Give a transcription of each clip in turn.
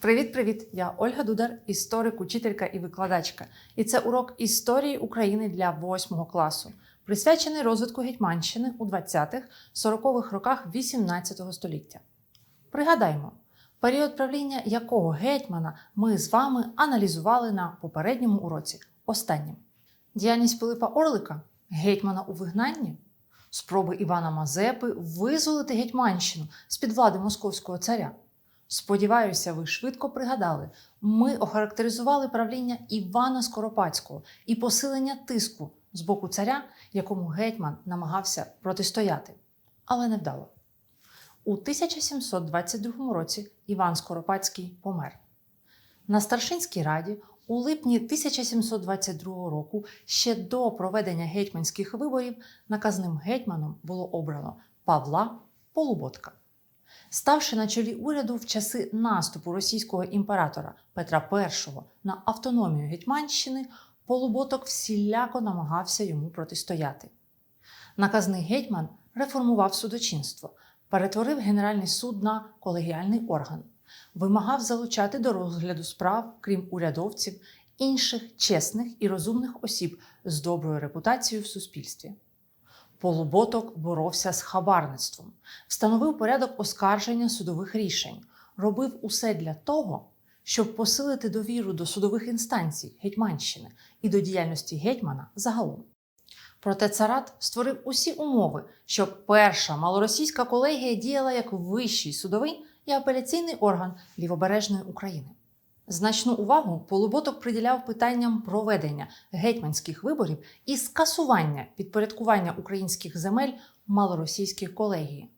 Привіт-привіт! Я Ольга Дудар, історик, учителька і викладачка. І це урок історії України для 8 класу, присвячений розвитку Гетьманщини у 20-х 40-х роках 18 століття. Пригадаймо, період правління якого гетьмана ми з вами аналізували на попередньому уроці останнім. Діяльність Пилипа Орлика, гетьмана у вигнанні, спроби Івана Мазепи визволити Гетьманщину з-під влади московського царя. Сподіваюся, ви швидко пригадали. Ми охарактеризували правління Івана Скоропадського і посилення тиску з боку царя, якому гетьман намагався протистояти, але не вдало. У 1722 році Іван Скоропадський помер. На Старшинській раді у липні 1722 року, ще до проведення гетьманських виборів, наказним гетьманом було обрано Павла Полуботка. Ставши на чолі уряду в часи наступу російського імператора Петра І на автономію Гетьманщини, Полуботок всіляко намагався йому протистояти. Наказний гетьман реформував судочинство, перетворив Генеральний суд на колегіальний орган, вимагав залучати до розгляду справ, крім урядовців, інших чесних і розумних осіб з доброю репутацією в суспільстві. Полуботок боровся з хабарництвом, встановив порядок оскарження судових рішень, робив усе для того, щоб посилити довіру до судових інстанцій Гетьманщини і до діяльності гетьмана загалом. Проте царат створив усі умови, щоб перша малоросійська колегія діяла як вищий судовий і апеляційний орган лівобережної України. Значну увагу Полуботок приділяв питанням проведення гетьманських виборів і скасування підпорядкування українських земель малоросійській колегії.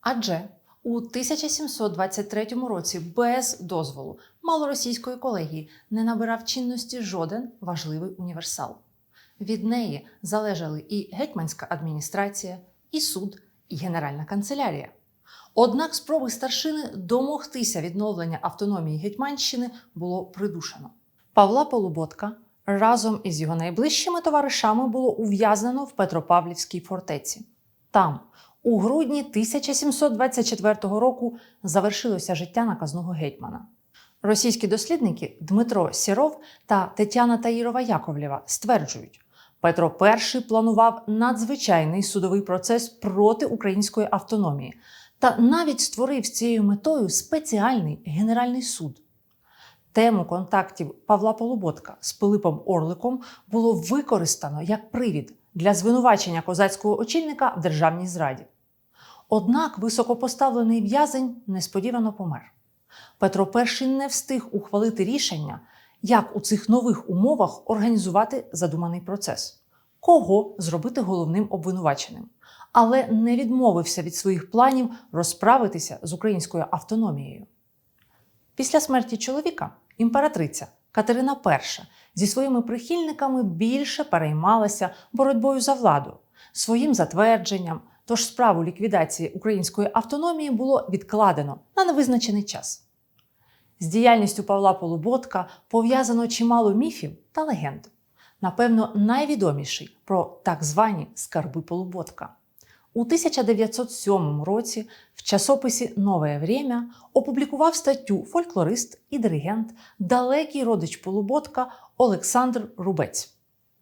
Адже у 1723 році без дозволу малоросійської колегії не набирав чинності жоден важливий універсал. Від неї залежали і гетьманська адміністрація, і суд, і генеральна канцелярія. Однак спроби старшини домогтися відновлення автономії Гетьманщини було придушено. Павла Полуботка разом із його найближчими товаришами було ув'язнено в Петропавлівській фортеці. Там, у грудні 1724 року, завершилося життя наказного гетьмана. Російські дослідники Дмитро Сіров та Тетяна Таїрова Яковлєва стверджують, Петро І планував надзвичайний судовий процес проти української автономії та навіть створив з цією метою спеціальний Генеральний суд. Тему контактів Павла Полуботка з Пилипом Орликом було використано як привід для звинувачення козацького очільника в державній зраді. Однак високопоставлений в'язень несподівано помер. Петро І не встиг ухвалити рішення, як у цих нових умовах організувати задуманий процес, кого зробити головним обвинуваченим але не відмовився від своїх планів розправитися з українською автономією. Після смерті чоловіка імператриця Катерина І зі своїми прихильниками більше переймалася боротьбою за владу, своїм затвердженням, тож справу ліквідації української автономії було відкладено на невизначений час. З діяльністю Павла Полуботка пов'язано чимало міфів та легенд. Напевно, найвідоміший про так звані скарби Полуботка. У 1907 році в часописі Нове Время опублікував статтю фольклорист і диригент, далекий родич Полуботка Олександр Рубець.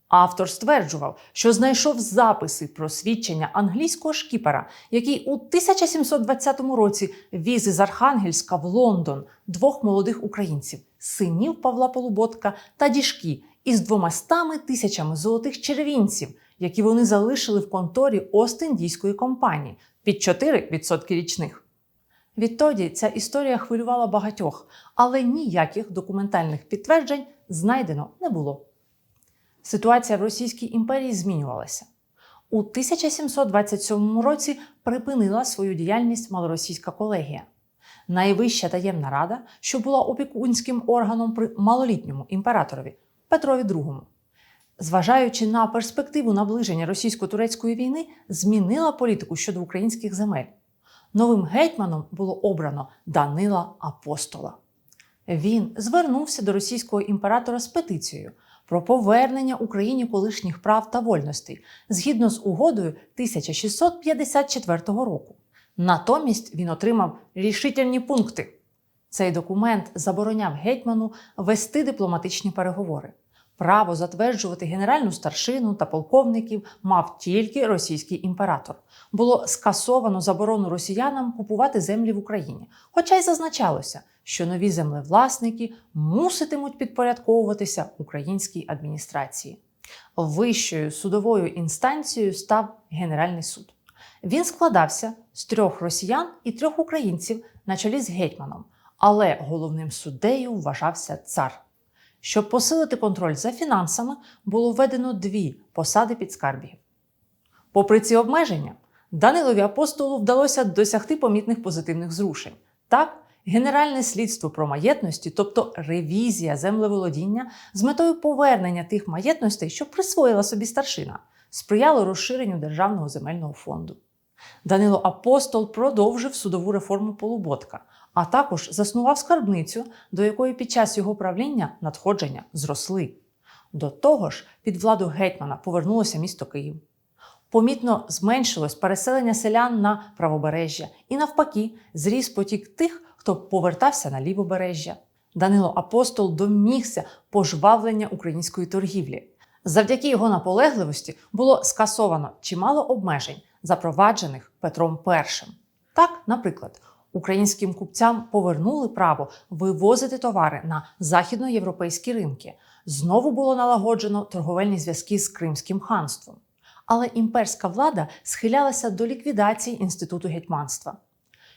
Автор стверджував, що знайшов записи про свідчення англійського шкіпера, який у 1720 році віз із Архангельська в Лондон двох молодих українців, синів Павла Полуботка та діжки із двомастами тисячами золотих червінців які вони залишили в конторі Ост-Індійської компанії під 4% річних. Відтоді ця історія хвилювала багатьох, але ніяких документальних підтверджень знайдено не було. Ситуація в Російській імперії змінювалася. У 1727 році припинила свою діяльність малоросійська колегія. Найвища таємна рада, що була опікунським органом при малолітньому імператорові Петрові II зважаючи на перспективу наближення російсько-турецької війни, змінила політику щодо українських земель. Новим гетьманом було обрано Данила Апостола. Він звернувся до російського імператора з петицією про повернення Україні колишніх прав та вольностей згідно з угодою 1654 року. Натомість він отримав рішительні пункти. Цей документ забороняв гетьману вести дипломатичні переговори. Право затверджувати генеральну старшину та полковників мав тільки російський імператор. Було скасовано заборону росіянам купувати землі в Україні, хоча й зазначалося, що нові землевласники муситимуть підпорядковуватися українській адміністрації. Вищою судовою інстанцією став Генеральний суд. Він складався з трьох росіян і трьох українців на чолі з гетьманом, але головним суддею вважався цар. Щоб посилити контроль за фінансами, було введено дві посади підскарбів. Попри ці обмеження, Данилові апостолу вдалося досягти помітних позитивних зрушень. Так, Генеральне слідство про маєтності, тобто ревізія землеволодіння з метою повернення тих маєтностей, що присвоїла собі старшина, сприяло розширенню Державного земельного фонду. Данило Апостол продовжив судову реформу Полуботка, а також заснував скарбницю, до якої під час його правління надходження зросли. До того ж, під владу гетьмана повернулося місто Київ. Помітно зменшилось переселення селян на правобережжя і навпаки зріс потік тих, хто повертався на лівобережжя. Данило Апостол домігся пожвавлення української торгівлі. Завдяки його наполегливості було скасовано чимало обмежень, запроваджених Петром І. Так, наприклад, українським купцям повернули право вивозити товари на західноєвропейські ринки. Знову було налагоджено торговельні зв'язки з Кримським ханством. Але імперська влада схилялася до ліквідації інституту гетьманства.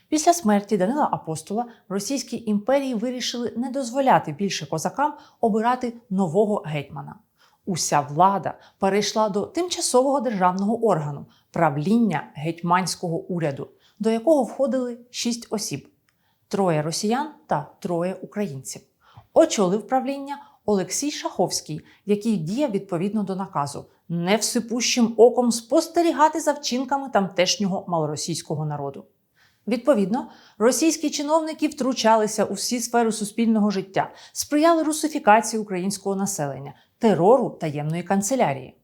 Після смерті Данила Апостола Російській імперії вирішили не дозволяти більше козакам обирати нового гетьмана. Уся влада перейшла до тимчасового державного органу правління гетьманського уряду, до якого входили шість осіб: троє росіян та троє українців. Очолив правління Олексій Шаховський, який діяв відповідно до наказу невсипущим оком спостерігати за вчинками тамтешнього малоросійського народу. Відповідно, російські чиновники втручалися у всі сфери суспільного життя, сприяли русифікації українського населення, терору таємної канцелярії.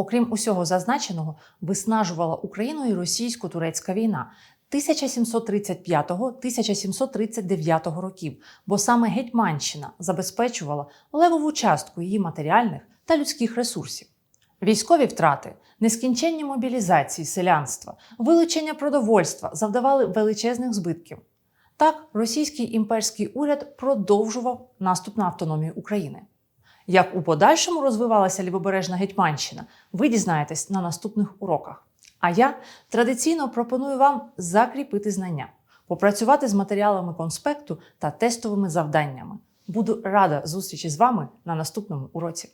Окрім усього зазначеного, виснажувала Україну і російсько-турецька війна 1735-1739 років, бо саме Гетьманщина забезпечувала левову частку її матеріальних та людських ресурсів. Військові втрати, нескінченні мобілізації селянства, вилучення продовольства завдавали величезних збитків. Так, російський імперський уряд продовжував наступ на автономію України. Як у подальшому розвивалася лівобережна Гетьманщина, ви дізнаєтесь на наступних уроках. А я традиційно пропоную вам закріпити знання, попрацювати з матеріалами конспекту та тестовими завданнями. Буду рада зустрічі з вами на наступному уроці.